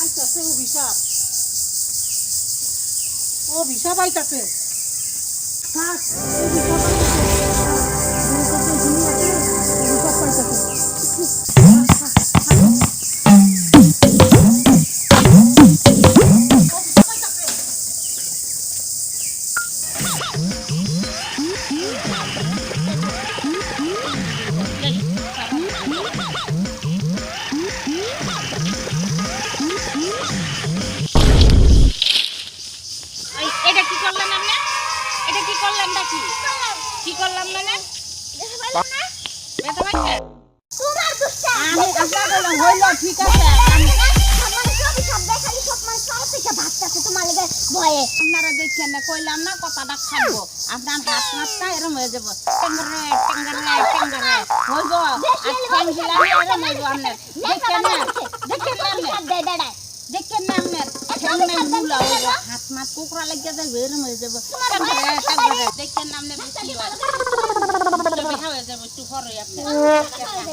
আইতাছে অভিশাপ অভিশাপ আইতাছে। থাক, অভিশাপ কি করলাম মানে? আমি আপনার বললাম হইল ঠিক আছে। মানে আপনারা দেখছেন না কইলাম না কথাটা খাব আপনার হাত মাত্রা এরম হয়ে যাব। টেঙ্গারে টেঙ্গারে টেঙ্গারে হইব? আর ঠ্যাং এরম হইব আপনার। দেখছেন না? ম্যাংগুলা হইব হাত মাত কুকরা লাগিয়ে যাবে এরম হয়ে যাব তোমার টেঙ্গারে ভয়ে টেঙ্গারে দেখছেন না আপনি বুঝি হয় হয়ে যাব একটু হর হয়ে আপনি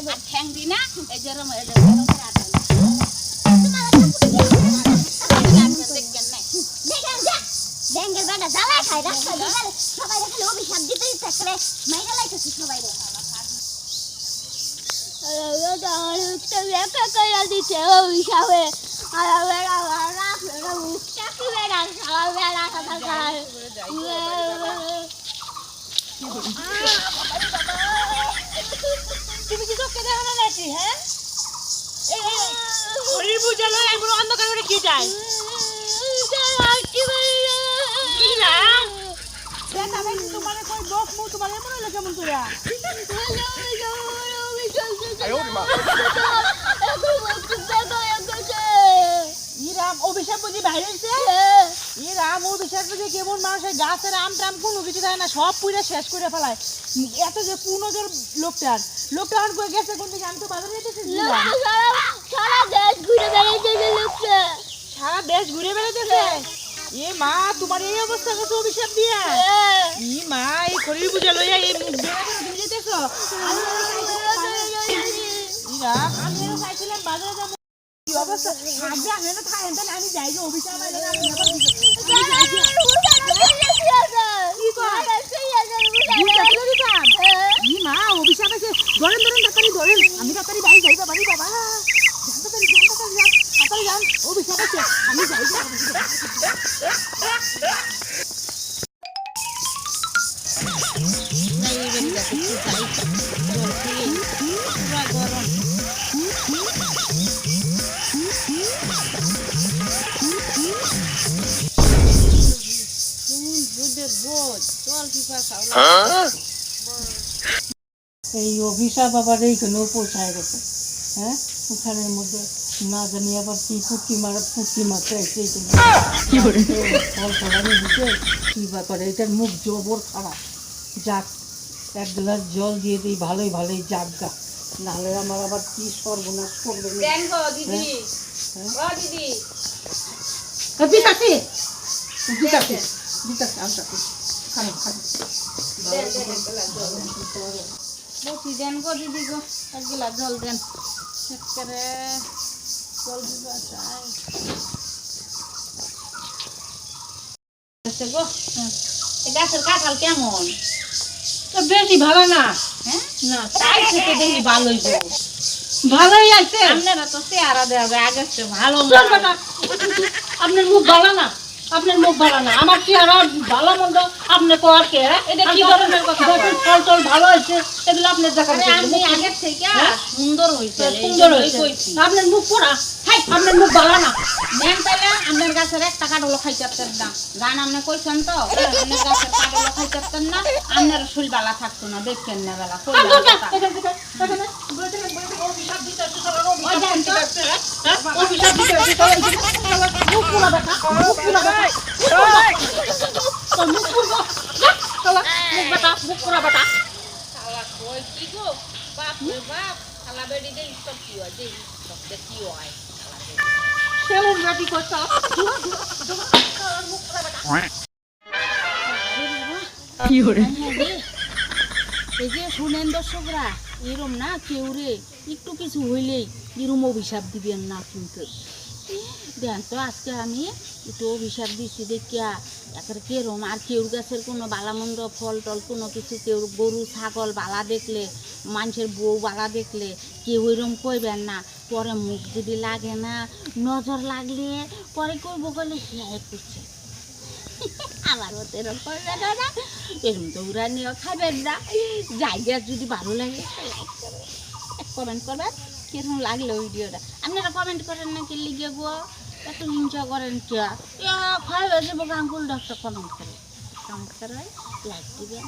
আর ঠ্যাং দি না এই যে এরম হয়ে যাবে এরম করে আটান। দেখছেন না দেখেন যা ডেঙ্গের বেটা জ্বালায় খায় রাস্তা সবাই দেখালে অভিশাপ দিতে দিতে মাইরা লাইতেছি সবাই রে একা অভিশাপে আর বেড়া রাখলে মুখটা কি বেড়া সারা বেড়া কথা খায় তুমি কি চোখে দেখো না নাকি হ্যাঁ? এই এই, এই, শরীর বুঝে লয় অন্ধকার করে কি যায় অভিশাপ বুঝি বাইরে হইছে ইরাম অভিশাপ বুঝি কেমন মানুষের গাছের আম টাম কোনো কিছু থাকে না সব পুইরা শেষ করে ফেলায়। এত যে পুনজোর লোকটার লোকটা আর কই গেছে কোন দিকে? আমি তো বাজারে যেতেছি সারা দেশ ঘুরে বেড়াইতে লোকটা। সারা দেশ ঘুরে বেড়াতেছে এ মা তোমার এই অবস্থা কত অভিশাপ দিয়া। ই মা এই শরীর বুঝে লইয়া এই মুখ করে যেতেছ? আমি যেন বাজারে যাব অবস্থা। থাকবে আমি না থাকেন তাহলে আমি যাই যে আইলে না আমি আবার দিবো। ই মা অভিশাপ আছে ধরেন ধরেন তাড়াতাড়ি ধরেন আমি তাড়াতাড়ি বাড়ি যাই রে বাবা। তাড়াতাড়ি যান তাড়াতাড়ি যান। অভিশাপ আছে আমি যাই। এই অভিশাপ আবার এইখানেও গেছে। হ্যাঁ? ওখানের মধ্যে। না জানি আবার কি মারা মারতে এসে কি ফল ফলানি দিতে কি ব্যাপার? এটার মুখ জবর খারাপ। যাক এক গ্লাস জল দিয়ে দিই ভালোই ভালোই যাক গা। নাহলে আমার আবার কি সর্বনাশ করবে দিদি। হ্যাঁ? দিদি। খান দেন গো দিদি গো এক জল দেন একেবারে জল দিবা গো। গাছের কাঁঠাল কেমন তো বেশি ভালো না হ্যাঁ না তাই দেখি ভালোই ভালোই আছে আপনারা তো চেহারা দেওয়া চেয়ে ভালো আপনার মুখ ভালো না আপনার মুখ ভালো না। আমার চেহারা ভালো মন্দ আপনি কোয়ার কে? এটা কি ধরনের কথা দেখুন ফল টল ভালো হয়েছে এগুলো আপনার দেখা আরে আগের থেকে সুন্দর হইছে সুন্দর হয়েছে। আপনার মুখ পোড়া। হাই আপনার মুখ ভালো না। নেন তাহলে আপনার গাছের একটা কাঠলো খাইতে পারতেন না। গান আপনি কইছেন তো? আপনার গাছের কাঠলো খাইতে পারতেন না। আপনার শরীর বালা থাকতো না দেখছেন না বেলা অভিশাপ দিতে অভিশাপ। দিতে আসছে, হ্যাঁ? অভিশাপ দিতে আসছে, সবার অভিশাপ, সবার মুখ পোড়া বেটা, মুখ পোড়া বেটা, তোর মুখ পুড়বো, যা, শালা, মুখ বেটা, মুখ পোড়া বেটা। শালা কই কি গো? বাপ রে বাপ শালা বেডি দে সব কি হয়? দে সব দে কি হয়? সেলুন রেডি কর, শালা, ধুয়া, ধুয়া, ধুয়া, শালার মুখ এই যে শুনেন দর্শকরা এরম না কেউ রে? একটু কিছু হইলেই এরম অভিশাপ দিবেন না কিন্তু। দেন তো আজকে আমি একটু অভিশাপ দিছি, দেখিয়া একের কেরম আর কেউর গাছের কোনো বালামন্দ ফল টল কোনো কিছু কেউ গরু, ছাগল বালা দেখলে, মানুষের বউ বালা দেখলে কেউ এরম কইবেন না, পরে মুখ যদি লাগে না, নজর লাগলে পরে কইব বলে হ্যাঁ করছে আমার মতো এরকম করবেন না এরকম তো উড়া নিয়ে খাবেন না। জায়গা যদি ভালো লাগে কমেন্ট করবেন। কীরকম লাগল ভিডিওটা আপনারা কমেন্ট করেন না কি লিখে গো। এত হিংসা করেন কে? খাই বেশি আঙ্গুল ডক্টর কমেন্ট করে কনম করে লাইক দিবেন।